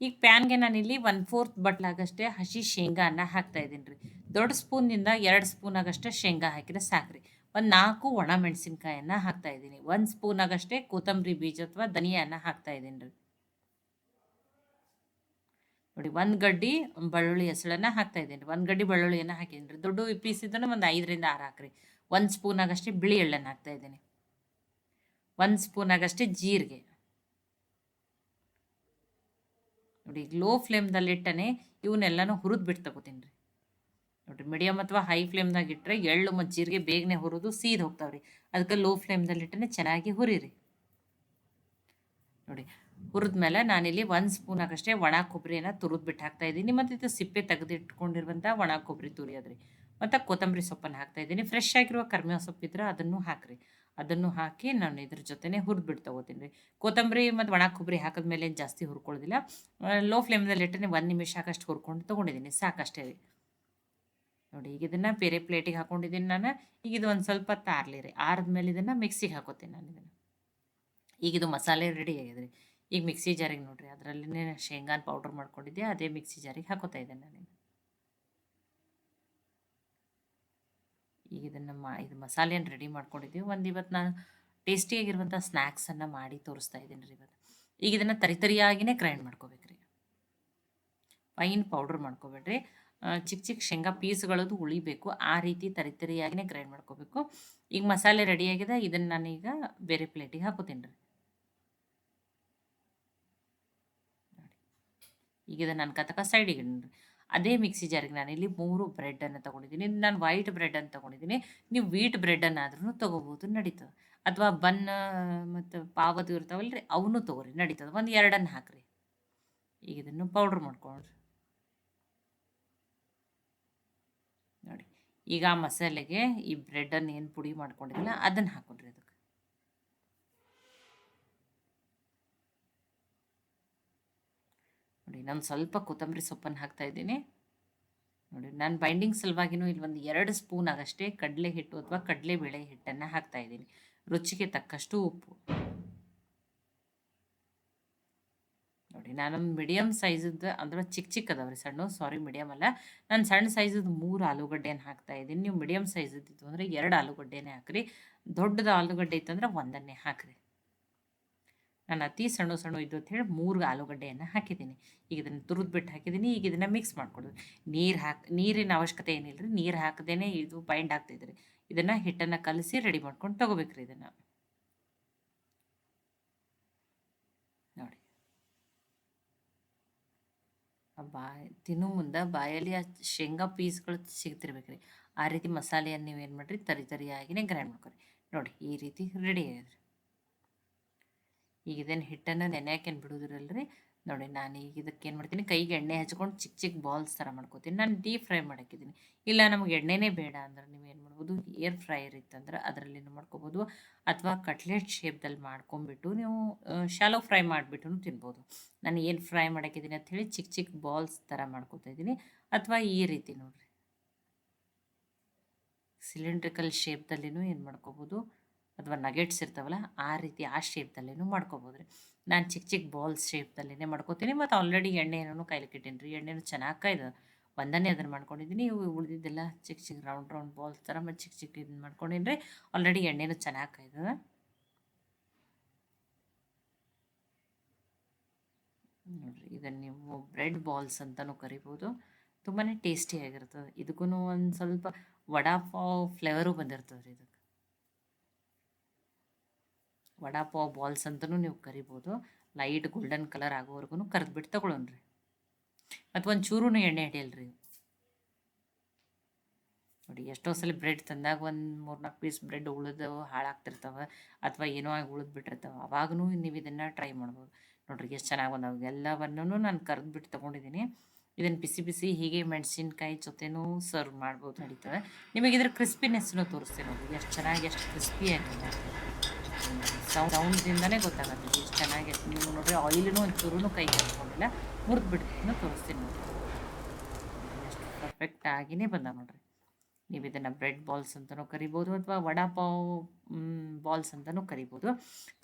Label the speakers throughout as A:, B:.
A: ಈಗ ಪ್ಯಾನ್ಗೆ ನಾನಿಲ್ಲಿ ಒನ್ ಫೋರ್ತ್ ಬಟ್ಲಾಗಷ್ಟೇ ಹಸಿ ಶೇಂಗಾನ ಹಾಕ್ತಾ ಇದ್ದೀನಿ ರೀ. ದೊಡ್ಡ ಸ್ಪೂನಿಂದ ಎರಡು ಸ್ಪೂನ್ ಆಗಷ್ಟೇ ಶೇಂಗಾ ಹಾಕಿದ್ರೆ ಸಾಕ್ರಿ ಒಂದು ನಾಲ್ಕು ಒಣ ಮೆಣಸಿನ್ಕಾಯನ್ನು ಹಾಕ್ತಾ ಇದ್ದೀನಿ. ಒಂದು ಸ್ಪೂನ್ ಆಗಷ್ಟೇ ಕೊತ್ತಂಬರಿ ಬೀಜ ಅಥವಾ ಧನಿಯಾನ ಹಾಕ್ತಾ ಇದ್ದೀನಿ ರೀ. ನೋಡಿ, ಒಂದು ಗಡ್ಡಿ ಬೆಳ್ಳುಳ್ಳಿ ಹೆಸಳನ್ನ ಹಾಕ್ತಾ ಇದ್ದೀನಿ ಒಂದು ಗಡ್ಡಿ ಬೆಳ್ಳುಳ್ಳಿಯನ್ನು ಹಾಕಿದ್ದೀನಿ ರೀ. ದೊಡ್ಡ ಪೀಸ್ ಇದ್ದನ್ನು ಒಂದು ಐದರಿಂದ ಆರು ಹಾಕ್ರಿ ಒಂದು ಸ್ಪೂನ್ ಆಗಷ್ಟೇ ಬಿಳಿ ಎಳ್ಳನ್ನು ಹಾಕ್ತಾ ಇದ್ದೀನಿ. ಒಂದು ಸ್ಪೂನ್ ಆಗಷ್ಟೇ ಜೀರಿಗೆ. ನೋಡಿ ಲೋ ಫ್ಲೇಮ್ದಲ್ಲಿ ಇಟ್ಟನೆ ಇವನ್ನೆಲ್ಲನೂ ಹುರಿದು ಬಿಟ್ಟು ತಗೋತೀನಿ ರೀ. ನೋಡಿರಿ ಮೀಡಿಯಮ್ ಅಥವಾ ಹೈ ಫ್ಲೇಮ್ದಾಗ ಇಟ್ಟರೆ ಎಳ್ಳು ಮತ್ತು ಜೀರಿಗೆ ಬೇಗನೆ ಹುರಿದು ಸೀದ್ ಹೋಗ್ತಾವೆ ರೀ. ಅದಕ್ಕೆ ಲೋ ಫ್ಲೇಮ್ದಲ್ಲಿಟ್ಟನೆ ಚೆನ್ನಾಗಿ ಹುರಿರಿ. ನೋಡಿ ಹುರಿದ ಮೇಲೆ ನಾನಿಲ್ಲಿ ಒಂದು ಸ್ಪೂನ್ ಆಗಷ್ಟೇ ಒಣ ಕೊಬ್ಬರಿಯನ್ನು ತುರಿದು ಬಿಟ್ಟು ಹಾಕ್ತಾ ಇದ್ದೀನಿ. ಮತ್ತು ಇದು ಸಿಪ್ಪೆ ತೆಗೆದಿಟ್ಕೊಂಡಿರುವಂಥ ಒಣ ಕೊಬ್ಬರಿ ತುರಿಯೋದ್ರಿ. ಮತ್ತು ಕೊತ್ತಂಬರಿ ಸೊಪ್ಪನ್ನು ಹಾಕ್ತಾ ಇದ್ದೀನಿ. ಫ್ರೆಶ್ ಆಗಿರುವ ಕರ್ಮೇವು ಸೊಪ್ಪಿದ್ರೆ ಅದನ್ನು ಹಾಕಿರಿ. ಅದನ್ನು ಹಾಕಿ ನಾನು ಇದ್ರ ಜೊತೆನೇ ಹುರಿದ್ಬಿಟ್ಟು ತೊಗೋತೀನಿ ರೀ. ಕೊತ್ತಂಬರಿ ಮತ್ತು ಒಣ ಕೊಬ್ಬರಿ ಹಾಕಿದ್ಮೇಲೆ ಏನು ಜಾಸ್ತಿ ಹುರ್ಕೊಳ್ಳೋದಿಲ್ಲ. ಲೋ ಫ್ಲೇಮ್ದಲ್ಲಿ ಇಟ್ಟರೆ ಒಂದು ನಿಮಿಷ ಹಾಕಷ್ಟು ಹುರ್ಕೊಂಡು ತೊಗೊಂಡಿದ್ದೀನಿ, ಸಾಕಷ್ಟೇ ರೀ. ನೋಡಿ, ಈಗ ಇದನ್ನು ಬೇರೆ ಪ್ಲೇಟಿಗೆ ಹಾಕೊಂಡಿದ್ದೀನಿ ನಾನು. ಈಗ ಇದು ಒಂದು ಸ್ವಲ್ಪ ತಾರಲಿ ರೀ. ಆರಿದ್ಮೇಲೆ ಇದನ್ನು ಮಿಕ್ಸಿಗೆ ಹಾಕೋತೀನಿ ನಾನು ಇದನ್ನು. ಈಗ ಇದು ಮಸಾಲೆ ರೆಡಿ ಆಗಿದೆ ರೀ. ಈಗ ಮಿಕ್ಸಿ ಜಾರಿಗೆ ನೋಡಿರಿ, ಅದರಲ್ಲಿನೇ ಶೇಂಗಾನ ಪೌಡ್ರ್ ಮಾಡ್ಕೊಂಡಿದ್ದೆ, ಅದೇ ಮಿಕ್ಸಿ ಜಾರಿಗೆ ಹಾಕೋತಾ ಇದ್ದೇನೆ ನಾನು ಈಗ ಇದನ್ನು ಮಾ, ಇದು ಮಸಾಲೆಯನ್ನು ರೆಡಿ ಮಾಡ್ಕೊಂಡಿದ್ದೀವಿ. ಒಂದು ಇವತ್ತು ನಾನು ಟೇಸ್ಟಿಯಾಗಿರುವಂಥ ಸ್ನ್ಯಾಕ್ಸನ್ನು ಮಾಡಿ ತೋರಿಸ್ತಾ ಇದ್ದೀನಿ ರೀ ಇವತ್ತು. ಈಗ ಇದನ್ನು ತರಿ ತರಿಯಾಗಿಯೇ ಗ್ರೈಂಡ್ ಮಾಡ್ಕೋಬೇಕ್ರಿ. ಫೈನ್ ಪೌಡ್ರ್ ಮಾಡ್ಕೋಬೇಡ್ರಿ. ಚಿಕ್ಕ ಚಿಕ್ಕ ಶೇಂಗಾ ಪೀಸ್ಗಳದ್ದು ಉಳಿಬೇಕು ಆ ರೀತಿ ತರಿ ತರಿಯಾಗಿಯೇ ಗ್ರೈಂಡ್ ಮಾಡ್ಕೋಬೇಕು. ಈಗ ಮಸಾಲೆ ರೆಡಿಯಾಗಿದೆ ಇದನ್ನು ನಾನೀಗ ಬೇರೆ ಪ್ಲೇಟಿಗೆ ಹಾಕೋತೀನಿ ರೀ. ಈಗ ಇದನ್ನು ನಾನು ಕತಕ ಸೈಡಿಗೆ ಇಡಿ ಅದೇ ಮಿಕ್ಸಿ ಜಾರಿಗೆ ಇಲ್ಲಿ ಮೂರು ಬ್ರೆಡ್ಡನ್ನು ತೊಗೊಂಡಿದ್ದೀನಿ, ನಾನು ವೈಟ್ ಬ್ರೆಡನ್ನು ತೊಗೊಂಡಿದ್ದೀನಿ, ನೀವು ವೀಟ್ ಬ್ರೆಡ್ಡನ್ನಾದ್ರೂ ತೊಗೋಬೋದು ನಡೀತದೆ ಅಥವಾ ಬನ್, ಮತ್ತು ಪಾವದು ಇರ್ತಾವಲ್ಲ ರೀ ಅವನು ತೊಗೊರಿ ನಡೀತದೆ, ಒಂದು ಎರಡನ್ನು ಹಾಕಿರಿ. ಈಗ ಇದನ್ನು ಪೌಡ್ರ್ ಮಾಡ್ಕೊಳ್ರಿ ನೋಡಿ, ಈಗ ಆ ಮಸಾಲೆಗೆ ಈ ಬ್ರೆಡ್ಡನ್ನು ಏನು ಪುಡಿ ಮಾಡ್ಕೊಂಡಿಲ್ಲ ಅದನ್ನು ಹಾಕೊಂಡ್ರಿ ಅದಕ್ಕೆ ನೋಡಿ, ನಾನು ಸ್ವಲ್ಪ ಕೊತ್ತಂಬರಿ ಸೊಪ್ಪನ್ನು ಹಾಕ್ತಾ ಇದ್ದೀನಿ. ನೋಡಿ, ನಾನು ಬೈಂಡಿಂಗ್ ಸಲುವಾಗಿನೂ ಇಲ್ಲಿ ಒಂದು ಎರಡು ಸ್ಪೂನ್ ಆಗಷ್ಟೇ ಕಡಲೆ ಹಿಟ್ಟು ಅಥವಾ ಕಡಲೆಬೇಳೆ ಹಿಟ್ಟನ್ನು ಹಾಕ್ತಾ ಇದ್ದೀನಿ. ರುಚಿಗೆ ತಕ್ಕಷ್ಟು ಉಪ್ಪು. ನೋಡಿ ನಾನೊಂದು ಮೀಡಿಯಮ್ ಸೈಜದ್ದು ಅಂದ್ರೆ ಚಿಕ್ಕ ಚಿಕ್ಕ ಅದಾವ್ರಿ ಸಣ್ಣ ಸಾರಿ ಮೀಡಿಯಮ್ ಅಲ್ಲ. ನಾನು ಸಣ್ಣ ಸೈಜದ್ದು ಮೂರು ಆಲೂಗಡ್ಡೆಯನ್ನು ಹಾಕ್ತಾ ಇದ್ದೀನಿ. ನೀವು ಮೀಡಿಯಮ್ ಸೈಜದ್ದು ಅಂದರೆ ಎರಡು ಆಲೂಗಡ್ಡೆನೇ ಹಾಕ್ರಿ. ದೊಡ್ಡದು ಆಲೂಗಡ್ಡೆ ಇತ್ತಂದ್ರೆ ಒಂದನ್ನೇ ಹಾಕ್ರಿ. ನಾನು ಅತಿ ಸಣ್ಣ ಸಣ್ಣ ಇದ್ದು ಅಂತ ಹೇಳಿ ಮೂರು ಆಲೂಗಡ್ಡೆಯನ್ನು ಹಾಕಿದ್ದೀನಿ. ಈಗ ಇದನ್ನು ತುರಿದ್ಬಿಟ್ಟು ಹಾಕಿದ್ದೀನಿ, ಈಗ ಇದನ್ನು ಮಿಕ್ಸ್ ಮಾಡ್ಕೊಡೋದು. ನೀರು ಹಾಕಿ, ನೀರಿನ ಅವಶ್ಯಕತೆ ಏನಿಲ್ಲ ರೀ ನೀರು ಹಾಕದೇ ಇದು ಬೈಂಡ್ ಆಗ್ತಿದ್ರಿ ಇದನ್ನು ಹಿಟ್ಟನ್ನು ಕಲಸಿ ರೆಡಿ ಮಾಡ್ಕೊಂಡು ತೊಗೋಬೇಕ್ರಿ ಇದನ್ನು. ನೋಡಿ. ಬಾಯಿ, ತಿನ್ನೋ ಮುಂದೆ ಬಾಯಲ್ಲಿ ಆ ಶೇಂಗಾ ಪೀಸ್ಗಳು ಸಿಗ್ತಿರ್ಬೇಕ್ರಿ. ಆ ರೀತಿ ಮಸಾಲೆಯನ್ನು ನೀವು ಏನು ಮಾಡಿರಿ, ತರಿ ತರಿಯಾಗಿನೇ ಗ್ರೈಂಡ್ ಮಾಡ್ಕೊರಿ. ನೋಡಿ, ಈ ರೀತಿ ರೆಡಿ ಆಗಿದೆ ಈಗ ಇದೇನು ಹಿಟ್ಟನ್ನು ನೆನೆಯಾಕೇನು ಬಿಡೋದಿರಲ್ರಿ? ನೋಡಿ ನಾನು ಈಗ ಇದಕ್ಕೆ ಏನು ಮಾಡ್ತೀನಿ, ಕೈಗೆ ಎಣ್ಣೆ ಹಚ್ಕೊಂಡು ಚಿಕ್ಕ ಚಿಕ್ಕ ಬಾಲ್ಸ್ ಥರ ಮಾಡ್ಕೋತೀನಿ. ನಾನು ಡೀಪ್ ಫ್ರೈ ಮಾಡಾಕಿದ್ದೀನಿ ಇಲ್ಲ ನಮಗೆ ಎಣ್ಣೆನೇ ಬೇಡ ಅಂದ್ರೆ ನೀವು ಏನು ಮಾಡ್ಬೋದು ಏರ್ ಫ್ರೈಯರ್ ಇತ್ತಂದ್ರೆ ಅದರಲ್ಲಿ ಮಾಡ್ಕೋಬೋದು. ಅಥವಾ ಕಟ್ಲೆಟ್ ಶೇಪ್ದಲ್ಲಿ ಮಾಡ್ಕೊಂಬಿಟ್ಟು ನೀವು ಶಾಲೋ ಫ್ರೈ ಮಾಡಿಬಿಟ್ಟು ತಿನ್ಬೋದು. ನಾನು ಏನು ಫ್ರೈ ಮಾಡಾಕಿದ್ದೀನಿ ಅಂತ ಹೇಳಿ ಚಿಕ್ಕ ಚಿಕ್ಕ ಬಾಲ್ಸ್ ಥರ ಮಾಡ್ಕೋತಾ ಇದ್ದೀನಿ ಅಥವಾ ಈ ರೀತಿ ನೋಡಿರಿ. ಸಿಲಿಂಡ್ರಿಕಲ್ ಶೇಪ್ದಲ್ಲಿನೂ ಏನು ಮಾಡ್ಕೋಬೋದು ಅಥವಾ ನಗೆಟ್ಸ್ ಇರ್ತಾವಲ್ಲ, ಆ ರೀತಿ ಆ ಶೇಪ್ದಲ್ಲೇನು ಮಾಡ್ಕೋಬೋದು ರೀ ನಾನು ಚಿಕ್ಕ ಚಿಕ್ಕ ಬಾಲ್ಸ್ ಶೇಪ್ದಲ್ಲೇ ಮಾಡ್ಕೋತೀನಿ, ಮತ್ತು ಆಲ್ರೆಡಿ ಎಣ್ಣೆನೂ ಕೈಲಿಕ್ಕೆ ಇಟ್ಟೀನಿ ರೀ ಎಣ್ಣೆನೂ ಚೆನ್ನಾಗಿ ಕಾಯ್ದು ಒಂದನೇ ಅದನ್ನು ಮಾಡ್ಕೊಂಡಿದ್ದೀನಿ ಇವು ಉಳಿದಿದ್ದೆಲ್ಲ ಚಿಕ್ಕ ಚಿಕ್ಕ ರೌಂಡ್ ರೌಂಡ್ ಬಾಲ್ಸ್ ಥರ ಮತ್ತು ಚಿಕ್ಕ ಚಿಕ್ಕ ಇದನ್ನು ಮಾಡ್ಕೊಂಡಿನಿ ರೀ ಆಲ್ರೆಡಿ ಎಣ್ಣೆನೂ ಚೆನ್ನಾಗಿ ಕಾಯ್ದು. ನೋಡಿರಿ ಇದನ್ನು ನೀವು ಬ್ರೆಡ್ ಬಾಲ್ಸ್ ಅಂತಲೂ ಕರಿಬೋದು. ತುಂಬಾ ಟೇಸ್ಟಿಯಾಗಿರ್ತದೆ ಇದಕ್ಕೂ ಒಂದು ಸ್ವಲ್ಪ ವಡಾ ಪಾವ್ ಫ್ಲೇವರು ಬಂದಿರ್ತದೆ ರೀ ಇದಕ್ಕೆ ವಡಾ ಪಾವ್ ಬಾಲ್ಸ್ ಅಂತಲೂ ನೀವು ಕರಿಬೋದು. ಲೈಟ್ ಗೋಲ್ಡನ್ ಕಲರ್ ಆಗೋವರೆಗೂ ಕರೆದ್ಬಿಟ್ಟು ತಗೊಳ್ಳೋಣ್ರಿ ಮತ್ತು ಒಂದು ಚೂರು ಎಣ್ಣೆ ಹಿಡಿಯಲ್ರಿ. ನೋಡಿ, ಎಷ್ಟೋ ಸಲ ಬ್ರೆಡ್ ತಂದಾಗ ಒಂದು ಮೂರು ನಾಲ್ಕು ಪೀಸ್ ಬ್ರೆಡ್ ಉಳಿದು ಹಾಳಾಗ್ತಿರ್ತಾವೆ ಅಥವಾ ಏನೋ ಆಗಿ ಉಳಿದು ಬಿಟ್ಟಿರ್ತಾವೆ. ಅವಾಗೂ ನೀವು ಇದನ್ನು ಟ್ರೈ ಮಾಡ್ಬೋದು. ನೋಡ್ರಿ, ಎಷ್ಟು ಚೆನ್ನಾಗಿ ಬಂದವು. ಎಲ್ಲವನ್ನೂ ನಾನು ಕರೆದ್ಬಿಟ್ಟು ತೊಗೊಂಡಿದ್ದೀನಿ ಇದನ್ನು ಬಿಸಿ ಬಿಸಿ ಹೀಗೆ ಮೆಣಸಿನ್ಕಾಯಿ ಜೊತೆನೂ ಸರ್ವ್ ಮಾಡ್ಬೋದು ನಡೀತದೆ ನಿಮಗೆ ಇದ್ರ ಕ್ರಿಸ್ಪಿನೆಸ್ನು ತೋರಿಸ್ತೀನಿ ನೋಡಿ ಎಷ್ಟು ಚೆನ್ನಾಗಿ, ಎಷ್ಟು ಕ್ರಿಸ್ಪಿಯಾಗಿದೆ ಸೌಂಡ್ ಸೌಂಡ್ದಿಂದನೇ ಗೊತ್ತಾಗುತ್ತೆ. ಎಷ್ಟು ಚೆನ್ನಾಗಿ ನೀವು ನೋಡಿರಿ ಆಯಿಲೂ ಒಂಚೂರು ಕೈ ಕಟ್ಕೊಂಡಿಲ್ಲ ಮುರಿದು ಬಿಡ್ತೀನಿ ತೋರಿಸ್ತೀನಿ ನೋಡಿ ಎಷ್ಟು ಪರ್ಫೆಕ್ಟ್ ಆಗಿನೇ ಬಂದ ನೋಡ್ರಿ. ನೀವು ಇದನ್ನು ಬ್ರೆಡ್ ಬಾಲ್ಸ್ ಅಂತಲೂ ಕರಿಬೋದು ಅಥವಾ ವಡಾಪಾವ್ ಬಾಲ್ಸ್ ಅಂತಲೂ ಕರಿಬೋದು.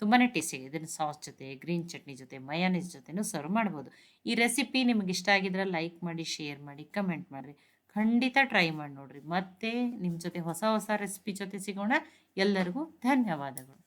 A: ತುಂಬಾ ಟೇಸ್ಟಿ ಇದನ್ನು ಸಾಸ್ ಜೊತೆ ಗ್ರೀನ್ ಚಟ್ನಿ ಜೊತೆ ಮಯಾನೀಸ್ ಜೊತೆನೂ ಸರ್ವ್ ಮಾಡ್ಬೋದು. ಈ ರೆಸಿಪಿ ನಿಮಗೆ ಇಷ್ಟ ಆಗಿದ್ರೆ ಲೈಕ್ ಮಾಡಿ ಶೇರ್ ಮಾಡಿ ಕಮೆಂಟ್ ಮಾಡಿರಿ. ಖಂಡಿತ ಟ್ರೈ ಮಾಡಿ ನೋಡಿರಿ. ಮತ್ತೆ ನಿಮ್ಮ ಜೊತೆ ಹೊಸ ಹೊಸ ರೆಸಿಪಿ ಜೊತೆ ಸಿಗೋಣ. ಎಲ್ಲರಿಗೂ ಧನ್ಯವಾದಗಳು.